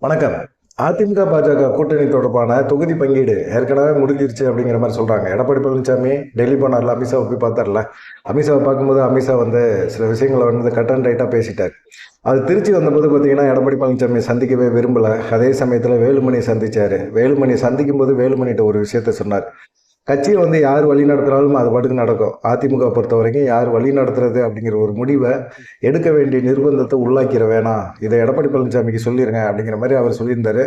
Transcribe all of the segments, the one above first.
வணக்கம். அதிமுக பாஜக கூட்டணி தொடர்பான தொகுதி பங்கீடு ஏற்கனவே முடிஞ்சிருச்சு அப்படிங்கிற மாதிரி சொல்றாங்க. எடப்பாடி பழனிசாமி டெல்லி போனார்ல அமித்ஷாவை போய் பார்த்தார்ல? அமித்ஷாவை பார்க்கும்போது அமித்ஷா வந்து சில விஷயங்களை வந்து கட் அண்ட் ரைட்டாக பேசிட்டார். அது திருச்சி வந்தபோது பார்த்தீங்கன்னா எடப்பாடி பழனிசாமி சந்திக்கவே விரும்பல. அதே சமயத்தில் வேலுமணி சந்திச்சாரு. வேலுமணி சந்திக்கும் போது வேலுமணிகிட்ட ஒரு விஷயத்த சொன்னார். கட்சியை வந்து யார் வழி நடத்தினாலும் அது பாட்டுக்கு நடக்கும். அதிமுக பொறுத்த வரைக்கும் யார் வழி நடத்துறது அப்படிங்கிற ஒரு முடிவை எடுக்க வேண்டிய நிர்பந்தத்தை உள்ளாக்கிற வேணாம். இதை எடப்பாடி பழனிசாமிக்கு சொல்லிடுங்க அப்படிங்கிற மாதிரி அவர் சொல்லியிருந்தாரு.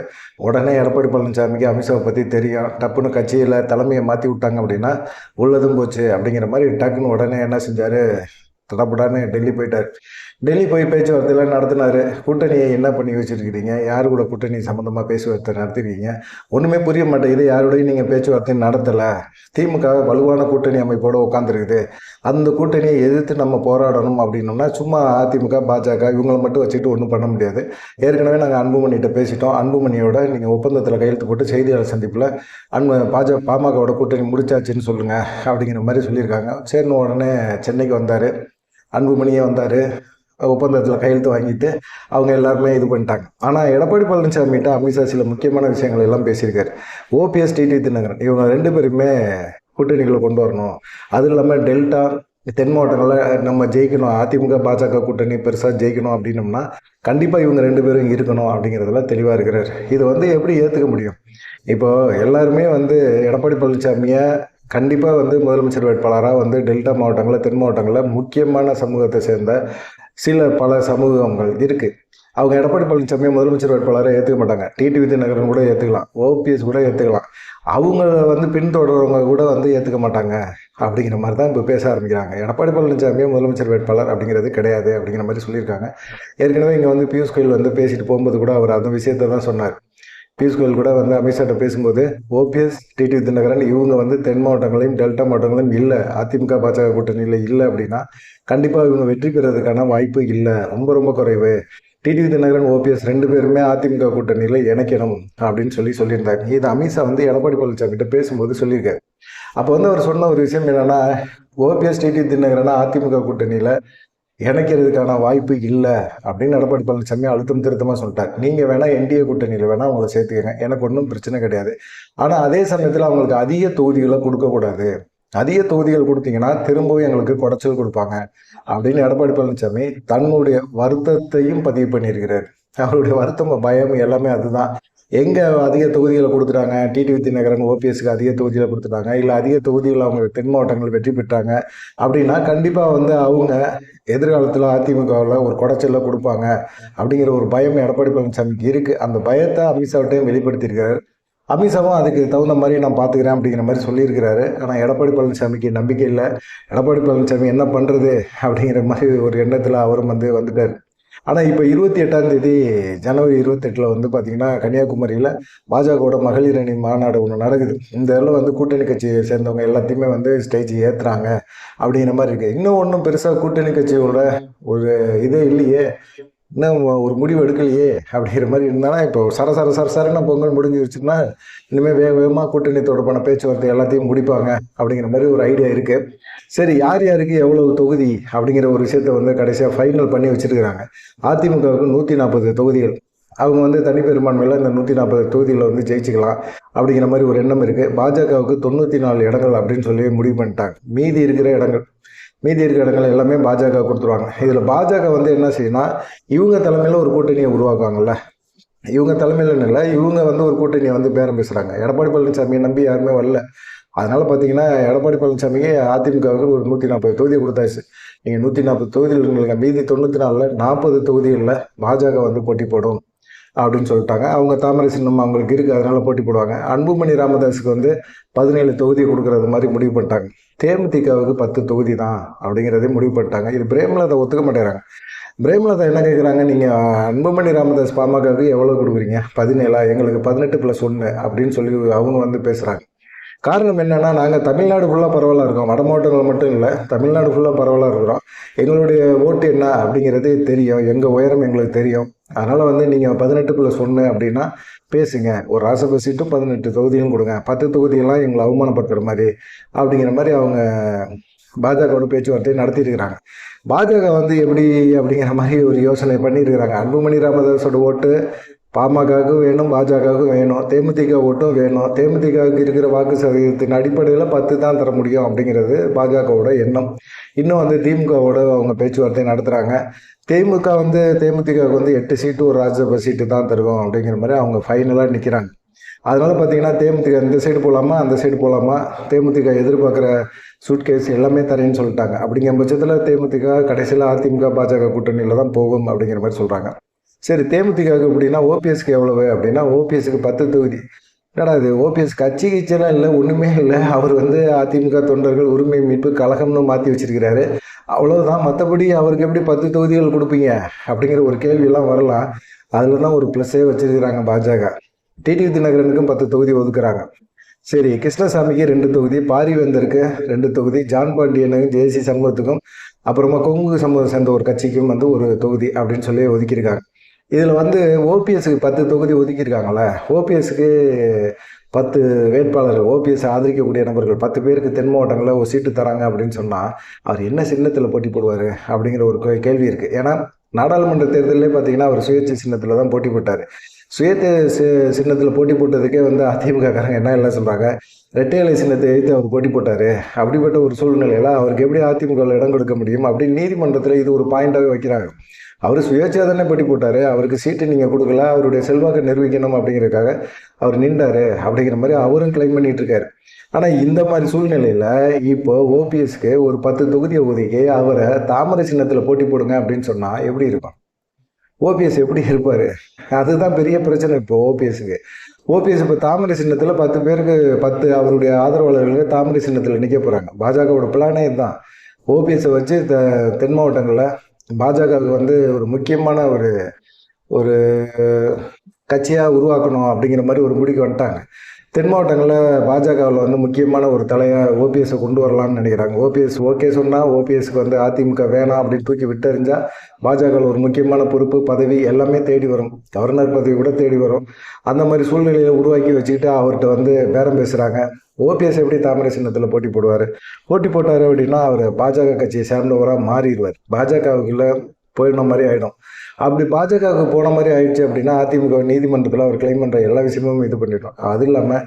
உடனே எடப்பாடி பழனிசாமிக்கு அமித்ஷாவை பற்றி தெரியும். டப்புன்னு கட்சியில் தலைமையை மாற்றி விட்டாங்க அப்படின்னா உள்ளதும் போச்சு அப்படிங்கிற மாதிரி டக்குன்னு உடனே என்ன செஞ்சார்? தடப்படான்னு டெல்லி போயிட்டார். டெல்லி போய் பேச்சுவார்த்தையெல்லாம் நடத்தினார். கூட்டணியை என்ன பண்ணி வச்சுருக்கிறீங்க? யார் கூட கூட்டணி சம்மந்தமாக பேச்சுவார்த்தை நடத்திருக்கீங்க? ஒன்றுமே புரிய மாட்டேங்குது. யாரோடையும் நீங்கள் பேச்சுவார்த்தை நடத்தலை. திமுக வலுவான கூட்டணி அமைப்போடு உட்காந்துருக்குது அந்த கூட்டணியை எதிர்த்து நம்ம போராடணும் அப்படின்னோம்னா சும்மா அதிமுக பாஜக இவங்களை மட்டும் வச்சுட்டு ஒன்றும் பண்ண முடியாது. ஏற்கனவே நாங்கள் அன்புமணிகிட்ட பேசிட்டோம். அன்புமணியோட நீங்கள் ஒப்பந்தத்தில் கையெழுத்து போட்டு செய்தியாளர் சந்திப்பில் அன்பு பாஜக பாமகவோட கூட்டணி முடிச்சாச்சுன்னு சொல்லுங்கள் அப்படிங்கிற மாதிரி சொல்லியிருக்காங்க. சரின்னு உடனே சென்னைக்கு வந்தார். அன்புமணியே வந்தார். ஒப்பந்தத்தில் கையெழுத்து வாங்கிட்டு அவங்க எல்லாருமே இது பண்ணிட்டாங்க. ஆனால் எடப்பாடி பழனிசாமிகிட்ட அமித்ஷா சில முக்கியமான விஷயங்கள் எல்லாம் பேசியிருக்காரு. ஓபிஎஸ் டிடி தினகரன் இவங்க ரெண்டு பேருமே கூட்டணிகளை கொண்டு வரணும். அதுவும் இல்லாமல் டெல்டா தென் மாவட்டங்களில் நம்ம ஜெயிக்கணும். அதிமுக பாஜக கூட்டணி பெருசாக ஜெயிக்கணும் அப்படின்னம்னா கண்டிப்பாக இவங்க ரெண்டு பேரும் இருக்கணும் அப்படிங்கிறதுல தெளிவாக இருக்கிறார். இது வந்து எப்படி ஏற்றுக்க முடியும்? இப்போ எல்லாருமே வந்து எடப்பாடி பழனிசாமியை கண்டிப்பாக வந்து முதலமைச்சர் வேட்பாளராக வந்து டெல்டா மாவட்டங்களில் தென் மாவட்டங்களில் முக்கியமான சமூகத்தை சேர்ந்த சில பல சமூகங்கள் இருக்குது அவங்க எடப்பாடி பழனிசாமியை முதலமைச்சர் வேட்பாளரை ஏற்றுக்க மாட்டாங்க. டிடிவி தினகரன் கூட ஏற்றுக்கலாம் ஓபிஎஸ் கூட ஏற்றுக்கலாம் அவங்க வந்து பின்தொடர்றவங்க கூட வந்து ஏற்றுக்க மாட்டாங்க. அப்படிங்கிற மாதிரி தான் இப்போ பேச ஆரம்பிக்கிறாங்க. எடப்பாடி பழனிசாமியே முதலமைச்சர் வேட்பாளர் அப்படிங்கிறது கிடையாது அப்படிங்கிற மாதிரி சொல்லியிருக்காங்க. ஏற்கனவே இங்கே வந்து பியூஷ் கோயில் வந்து பேசிட்டு போகும்போது கூட அவர் அந்த விஷயத்தை தான் சொன்னார். பியூஷ் கோயல் கூட வந்து அமித்ஷாட்ட பேசும்போது ஓபிஎஸ் டிடி தினகரன் இவங்க வந்து தென் மாவட்டங்களையும் டெல்டா மாவட்டங்களையும் இல்லை அதிமுக பாஜக கூட்டணியில் இல்லை அப்படின்னா கண்டிப்பாக இவங்க வெற்றி பெறதுக்கான வாய்ப்பு இல்லை. ரொம்ப ரொம்ப குறைவு. டிடி தினகரன் ஓபிஎஸ் ரெண்டு பேருமே அதிமுக கூட்டணியில் இணைக்கணும் அப்படின்னு சொல்லி சொல்லியிருந்தாங்க இது அமித்ஷா வந்து எடப்பாடி பழனிசாமி கிட்ட பேசும்போது சொல்லியிருக்காரு. அப்போ வந்து அவர் சொன்ன ஒரு விஷயம் என்னன்னா ஓபிஎஸ் டிடி தினகரன் அதிமுக கூட்டணியில் இணைக்கிறதுக்கான வாய்ப்பு இல்லை அப்படின்னு எடப்பாடி பழனிசாமி அழுத்தம் திருத்தமாக சொல்லிட்டார். நீங்கள் வேணால் என்டிஏ கூட்டணியில் வேணால் அவங்கள சேர்த்துக்கங்க எனக்கு ஒன்றும் பிரச்சனை கிடையாது. ஆனால் அதே சமயத்தில் அவங்களுக்கு அதிக தொகுதிகளை கொடுக்கக்கூடாது அதிக தொகுதிகள் கொடுத்தீங்கன்னா திரும்பவும் எங்களுக்கு குடைச்சல் கொடுப்பாங்க அப்படின்னு எடப்பாடி பழனிசாமி தன்னுடைய வருத்தத்தையும் பதிவு பண்ணியிருக்கிறார். அவருடைய வருத்தம் பயம் எல்லாமே அதுதான். எங்கே அதிக தொகுதிகளை கொடுத்துட்டாங்க? டிடிவி நகரன் ஓபிஎஸ்க்கு அதிக தொகுதிகளை கொடுத்துட்டாங்க. இல்லை அதிக தொகுதியில் அவங்க தென் மாவட்டங்கள் வெற்றி பெற்றாங்க. அப்படின்னா கண்டிப்பாக வந்து அவங்க எதிர்காலத்தில் அதிமுகவில் ஒரு குடைச்சலில் கொடுப்பாங்க. அப்படிங்கிற ஒரு பயம் எடப்பாடி பழனிசாமிக்கு இருக்குது அந்த பயத்தை அமித்ஷாவிட்டையும் வெளிப்படுத்தியிருக்காரு அமித்ஷாவும் அதுக்கு தகுந்த மாதிரி நான் பார்த்துக்கிறேன் அப்படிங்கிற மாதிரி சொல்லியிருக்கிறாரு. ஆனால் எடப்பாடி பழனிசாமிக்கு நம்பிக்கை இல்லை. எடப்பாடி பழனிசாமி என்ன பண்ணுறது அப்படிங்கிற மாதிரி ஒரு எண்ணத்தில் அவரும் வந்து வந்துட்டார். ஆனால் இப்போ இருபத்தி எட்டாம் தேதி ஜனவரி இருபத்தெட்டில் வந்து பார்த்தீங்கன்னா கன்னியாகுமரியில் பாஜகவோட மகளிர் அணி மாநாடு ஒன்று நடக்குது. இந்த இதில் வந்து கூட்டணி கட்சியை சேர்ந்தவங்க எல்லாத்தையுமே வந்து ஸ்டேஜ் ஏற்றுறாங்க அப்படிங்கிற மாதிரி இருக்குது இன்னும் ஒன்றும் பெருசாக கூட்டணி கட்சியோட ஒரு இதே இல்லையே. இன்னும் ஒரு முடிவு எடுக்கலையே அப்படிங்கிற மாதிரி இருந்தாலும் இப்போ சர சர சர சரன்னு பொங்கல் முடிஞ்சிருச்சுன்னா இனிமேல் வேக வேகமாக கூட்டணி தொடர்பான பேச்சுவார்த்தை எல்லாத்தையும் முடிப்பாங்க அப்படிங்கிற மாதிரி ஒரு ஐடியா இருக்குது சரி யார் யாருக்கு எவ்வளவு தொகுதி அப்படிங்கிற ஒரு விஷயத்த வந்து கடைசியாக ஃபைனல் பண்ணி வச்சுருக்கிறாங்க. அதிமுகவுக்கு நூற்றி நாற்பது தொகுதிகள். அவங்க வந்து தனிப்பெரும்பான்மையில் இந்த நூற்றி நாற்பது தொகுதியில் வந்து ஜெயிச்சுக்கலாம் அப்படிங்கிற மாதிரி ஒரு எண்ணம் இருக்குது பாஜகவுக்கு தொண்ணூற்றி நாலு இடங்கள் அப்படின்னு சொல்லி முடிவு பண்ணிட்டாங்க. மீதி இருக்கிற இடங்கள். மீதி இருக்கிற இடங்கள் எல்லாமே பாஜக கொடுத்துருவாங்க. இதில் பாஜக வந்து என்ன செய்யணும்னா இவங்க தலைமையில் ஒரு கூட்டணியை உருவாக்குவாங்கல்ல. இவங்க தலைமையில் இல்லை இவங்க வந்து ஒரு கூட்டணியை வந்து பேரம் பேசுகிறாங்க எடப்பாடி பழனிசாமியை நம்பி யாருமே வரல. அதனால் பார்த்தீங்கன்னா எடப்பாடி பழனிசாமிக்கு அதிமுகவுக்கு ஒரு நூற்றி நாற்பது தொகுதி கொடுத்தாச்சு. நீங்கள் நூற்றி நாற்பது தொகுதியில் மீதி தொண்ணூற்றி நாலில் நாற்பது தொகுதிகளில் பாஜக வந்து போட்டி போடும். அப்படின்னு சொல்லிட்டாங்க. அவங்க தாமரை சின்னம் அவங்களுக்கு இருக்குது அதனால் போட்டி போடுவாங்க. அன்புமணி ராமதாஸுக்கு வந்து பதினேழு தொகுதி கொடுக்குறது மாதிரி முடிவு பண்ணிட்டாங்க. தேமுதிகவுக்கு பத்து தொகுதி தான் அப்படிங்கிறதே முடிவு பண்ணிட்டாங்க. இது பிரேமலதா ஒத்துக்க மாட்டேறாங்க பிரேமலதா என்ன கேட்குறாங்க நீங்கள் அன்புமணி ராமதாஸ் பாமகவுக்கு எவ்வளோ கொடுக்குறீங்க? பதினேழா? எங்களுக்கு பதினெட்டு ப்ளஸ் ஒன்று அப்படின்னு சொல்லி அவங்க வந்து பேசுகிறாங்க காரணம் என்னென்னா நாங்கள் தமிழ்நாடு ஃபுல்லாக பரவலாக இருக்கோம். வட மாவட்டங்கள் மட்டும் இல்லை தமிழ்நாடு ஃபுல்லாக பரவலாக இருக்கிறோம். எங்களுடைய ஓட்டு என்ன அப்படிங்கிறது தெரியும். எங்கள் உயரம் எங்களுக்கு தெரியும். அதனால் வந்து நீங்கள் பதினெட்டு ப்ளஸ் அப்படின்னா பேசுங்க. ஒரு ராசப சீட்டும் பதினெட்டு தொகுதியும் கொடுங்க. பத்து தொகுதியெல்லாம் எங்களை அவமானப்படுத்துகிற மாதிரி அப்படிங்கிற மாதிரி அவங்க பாஜகவோட பேச்சுவார்த்தை நடத்தியிருக்கிறாங்க பாஜக வந்து எப்படி அப்படிங்கிற மாதிரி ஒரு யோசனை பண்ணியிருக்கிறாங்க அன்புமணி ராமதாஸோட ஓட்டு பாமகவுக்கும் வேணும் பாஜகவுக்கும் வேணும் தேமுதிக ஓட்டும் வேணும். தேமுதிகவுக்கு இருக்கிற வாக்கு சதவீதத்தின் அடிப்படையில் பத்து தான் தர முடியும் அப்படிங்கிறது பாஜகவோட எண்ணம். இன்னும் வந்து திமுகவோட அவங்க பேச்சுவார்த்தை நடத்துகிறாங்க தேமுக வந்து தேமுதிகவுக்கு வந்து எட்டு சீட்டு ஒரு ராஜ்யசபா சீட்டு தான் தருவோம் அப்படிங்கிற மாதிரி அவங்க ஃபைனலாக நிற்கிறாங்க அதனால் பார்த்தீங்கன்னா தேமுதிக இந்த சைடு போகலாமா அந்த சைடு போகலாமா தேமுதிக எதிர்பார்க்குற சூட்கேஸ் எல்லாமே தரேன்னு சொல்லிட்டாங்க. அப்படிங்கிற பட்சத்தில் தேமுதிக கடைசியில் அதிமுக பாஜக கூட்டணியில் தான் போகும் அப்படிங்கிற மாதிரி சொல்கிறாங்க சரி தேமுதிகவுக்கு அப்படின்னா ஓபிஎஸ்க்கு எவ்வளவு? அப்படின்னா ஓபிஎஸ்க்கு பத்து தொகுதி. என்னடா இது? ஓபிஎஸ் கட்சி கிச்செல்லாம் இல்லை ஒன்றுமே இல்லை. அவர் வந்து அதிமுக தொண்டர்கள் உரிமை மீட்பு கழகம்னு மாற்றி வச்சிருக்கிறாரு. அவ்வளோதான் மற்றபடி அவருக்கு எப்படி பத்து தொகுதிகள் கொடுப்பீங்க? அப்படிங்கிற ஒரு கேள்வியெல்லாம் வரலாம். அதில் தான் ஒரு ப்ளஸ்ஸே வச்சிருக்கிறாங்க பாஜக. டிடி தினகரனுக்கும் பத்து தொகுதி ஒதுக்குறாங்க. சரி கிருஷ்ணசாமிக்கு ரெண்டு தொகுதி பாரிவேந்தருக்கு ரெண்டு தொகுதி ஜான் பாண்டியனுக்கும் ஜெயசி சண்முகத்துக்கும் அப்புறமா கொங்கு சமூகம் சேர்ந்த ஒரு கட்சிக்கும் வந்து ஒரு தொகுதி அப்படின்னு சொல்லி ஒதுக்கியிருக்காங்க. இதில் வந்து ஓபிஎஸ்க்கு பத்து தொகுதி ஒதுக்கியிருக்காங்களே ஓபிஎஸ்க்கு பத்து வேட்பாளர் ஓபிஎஸ் ஆதரிக்கக்கூடிய நபர்கள் பத்து பேருக்கு தென் மாவட்டங்களில் ஒரு சீட்டு தராங்க அப்படின்னு சொன்னால் அவர் என்ன சின்னத்தில் போட்டி போடுவார் அப்படிங்கிற ஒரு கேள்வி இருக்குது ஏன்னா நாடாளுமன்ற தேர்தலே பார்த்தீங்கன்னா அவர் சுயேட்சை சின்னத்தில் தான் போட்டி போட்டார். சுயேட்சை சின்னத்தில் போட்டி போட்டதுக்கே வந்து அதிமுக காரங்க என்ன எல்லாம் சொல்கிறாங்க ரெட்டையலை சின்னத்தை எழுத்து அவர் போட்டி போட்டார். அப்படிப்பட்ட ஒரு சூழ்நிலையில் அவருக்கு எப்படி அதிமுகவில் இடம் கொடுக்க முடியும் அப்படின்னு நீதிமன்றத்தில் இது ஒரு பாயிண்டாகவே வைக்கிறாங்க. அவர் சுயேட்சையாக தானே போட்டி போட்டார். அவருக்கு சீட்டு நீங்கள் கொடுக்கல. அவருடைய செல்வாக்கை நிரூபிக்கணும் அப்படிங்கிறதுக்காக அவர் நின்றார் அப்படிங்கிற மாதிரி அவரும் கிளைம் பண்ணிட்டு இருக்காரு. ஆனால் இந்த மாதிரி சூழ்நிலையில் இப்போ ஓபிஎஸ்க்கு ஒரு பத்து தொகுதியை ஒதுக்கி அவரை தாமரை சின்னத்தில் போட்டி போடுங்க அப்படின்னு சொன்னால் எப்படி இருக்கும்? ஓபிஎஸ் எப்படி இருப்பார்? அதுதான் பெரிய பிரச்சனை இப்போ ஓபிஎஸ்க்கு. ஓபிஎஸ் இப்போ தாமரை சின்னத்தில் பத்து பேருக்கு பத்து அவருடைய ஆதரவாளர்களுக்கு தாமரை சின்னத்தில் நிற்க போகிறாங்க பாஜகவோட பிளானே இதுதான் ஓபிஎஸ்ஸை வச்சு த தென் மாவட்டங்களில் பாஜகவுக்கு வந்து ஒரு முக்கியமான ஒரு ஒரு கட்சியாக உருவாக்கணும் அப்படிங்கிற மாதிரி ஒரு முடிக்கு வந்துட்டாங்க. தென் மாவட்டங்களில் பாஜகவில் வந்து முக்கியமான ஒரு தலையாக ஓபிஎஸ்ஸை கொண்டு வரலாம்னு நினைக்கிறாங்க. ஓபிஎஸ் ஓகே சொன்னால் ஓபிஎஸ்க்கு வந்து அதிமுக வேணாம் அப்படின்னு தூக்கி விட்டறிஞ்சா பாஜகவில் ஒரு முக்கியமான பொறுப்பு பதவி எல்லாமே தேடி வரும். கவர்னர் பதவி கூட தேடி வரும். அந்த மாதிரி சூழ்நிலையை உருவாக்கி வச்சுக்கிட்டு அவர்கிட்ட வந்து பேரம் பேசுகிறாங்க ஓபிஎஸ் எப்படி தாமரை சின்னத்தில் போட்டி போடுவார்? போட்டி போட்டார் அப்படின்னா அவர் பாஜக கட்சியை சேர்ந்தவராக மாறிடுவார். பாஜகவுக்குள்ள போயிடுன மாதிரி ஆகிடும் அப்படி பாஜகவுக்கு போன மாதிரி ஆயிடுச்சு அப்படின்னா அதிமுக நீதிமன்றத்தில் அவர் கிளைம் பண்ணுற எல்லா விஷயமும் இது பண்ணிட்டோம். அது இல்லாமல்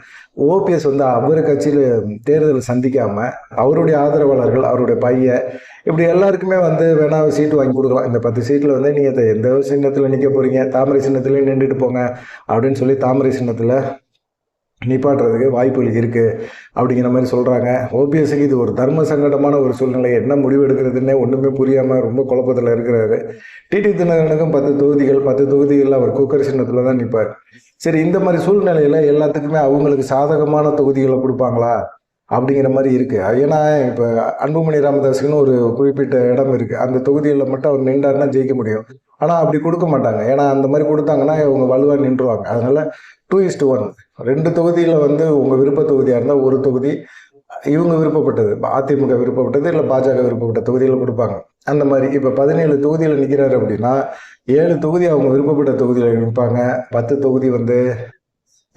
ஓபிஎஸ் வந்து அவர் கட்சியில் தேர்தல் சந்திக்காமல் அவருடைய ஆதரவாளர்கள் அவருடைய பையன் இப்படி எல்லாருக்குமே வந்து வேணா சீட்டு வாங்கி கொடுக்கலாம். இந்த பத்து சீட்டில் வந்து நீங்கள் எந்த சின்னத்தில் நிற்க போகிறீங்க தாமரை சின்னத்துலேயும் நின்றுட்டு போங்க அப்படின்னு சொல்லி தாமரை சின்னத்தில் நிப்பாட்டுறதுக்கு வாய்ப்புகள் இருக்குது அப்படிங்கிற மாதிரி சொல்கிறாங்க ஓபிஎஸ்க்கு இது ஒரு தர்ம சங்கடமான ஒரு சூழ்நிலை. என்ன முடிவு எடுக்கிறதுன்னே ஒன்றுமே புரியாமல் ரொம்ப குழப்பத்தில் இருக்கிறாரு. டிடி தினகரனுக்கும் பத்து தொகுதிகள் பத்து தொகுதிகளில் அவர் குக்கர் சின்னத்தில் தான் நிற்பார் சரி இந்த மாதிரி சூழ்நிலையில் எல்லாத்துக்குமே அவங்களுக்கு சாதகமான தொகுதிகளை கொடுப்பாங்களா? அப்படிங்கிற மாதிரி இருக்குது ஏன்னா இப்போ அன்புமணி ராமதாஸுக்குன்னு ஒரு குறிப்பிட்ட இடம் இருக்குது அந்த தொகுதிகளில் மட்டும் அவர் நின்றாருன்னா ஜெயிக்க முடியும். ஆனால் அப்படி கொடுக்க மாட்டாங்க. ஏன்னா அந்த மாதிரி கொடுத்தாங்கன்னா இவங்க வலுவாக நின்றுவாங்க. அதனால் டூ இஸ்ட் ஒன் ரெண்டு தொகுதியில் வந்து உங்கள் விருப்ப தொகுதியாக இருந்தால் ஒரு தொகுதி இவங்க விருப்பப்பட்டது. அதிமுக விருப்பப்பட்டது இல்லை பாஜக விருப்பப்பட்ட தொகுதியில் கொடுப்பாங்க. அந்த மாதிரி இப்போ பதினேழு தொகுதியில் நிற்கிறாரு அப்படின்னா ஏழு தொகுதி அவங்க விருப்பப்பட்ட தொகுதியில் நிற்பாங்க பத்து தொகுதி வந்து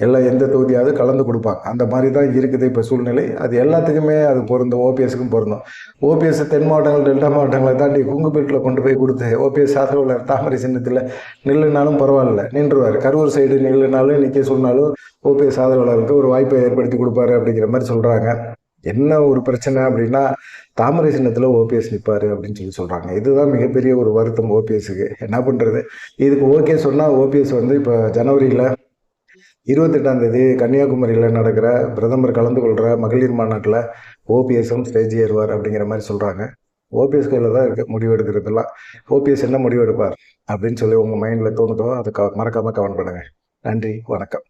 எல்லாம் எந்த தொகுதியாவது கலந்து கொடுப்பாங்க. அந்த மாதிரி தான் இருக்குது இப்போ சூழ்நிலை. அது எல்லாத்துக்குமே அது பொருந்தும். ஓபிஎஸ்க்கும் பொருந்தும். ஓபிஎஸ் தென் மாவட்டங்கள் டெல்டா மாவட்டங்களை தாண்டி குங்குபேட்டில் கொண்டு போய் கொடுத்து ஓபிஎஸ் ஆதரவாளர் தாமரை சின்னத்தில் நில்லுனாலும் பரவாயில்ல. நின்றுவார். கரூர் சைடு நில்லுனாலும் நிற்க சொன்னாலும் ஓபிஎஸ் ஆதரவாளருக்கு ஒரு வாய்ப்பை ஏற்படுத்தி கொடுப்பாரு அப்படிங்கிற மாதிரி சொல்கிறாங்க என்ன ஒரு பிரச்சனை அப்படின்னா தாமரை சின்னத்தில் ஓபிஎஸ் நிற்பார் அப்படின்னு சொல்லி சொல்கிறாங்க இதுதான் மிகப்பெரிய ஒரு வருத்தம் ஓபிஎஸ்க்கு. என்ன பண்ணுறது இதுக்கு ஓகே சொன்னால் ஓபிஎஸ் வந்து இப்போ ஜனவரியில் இருபத்தெட்டாம் தேதி கன்னியாகுமரியில் நடக்கிற பிரதமர் கலந்து கொள்கிற மகளிர் மாநாட்டில் ஓபிஎஸும் ஸ்டேஜ் ஏறுவார் அப்படிங்கிற மாதிரி சொல்கிறாங்க ஓபிஎஸ் கையில் தான் இருக்குது முடிவு எடுக்கிறதுலாம் ஓபிஎஸ் என்ன முடிவு எடுப்பார் அப்படின்னு சொல்லி உங்கள் மைண்டில் தோணுதோ அதை க மறக்காமல் கமெண்ட் பண்ணுங்கள் நன்றி வணக்கம்.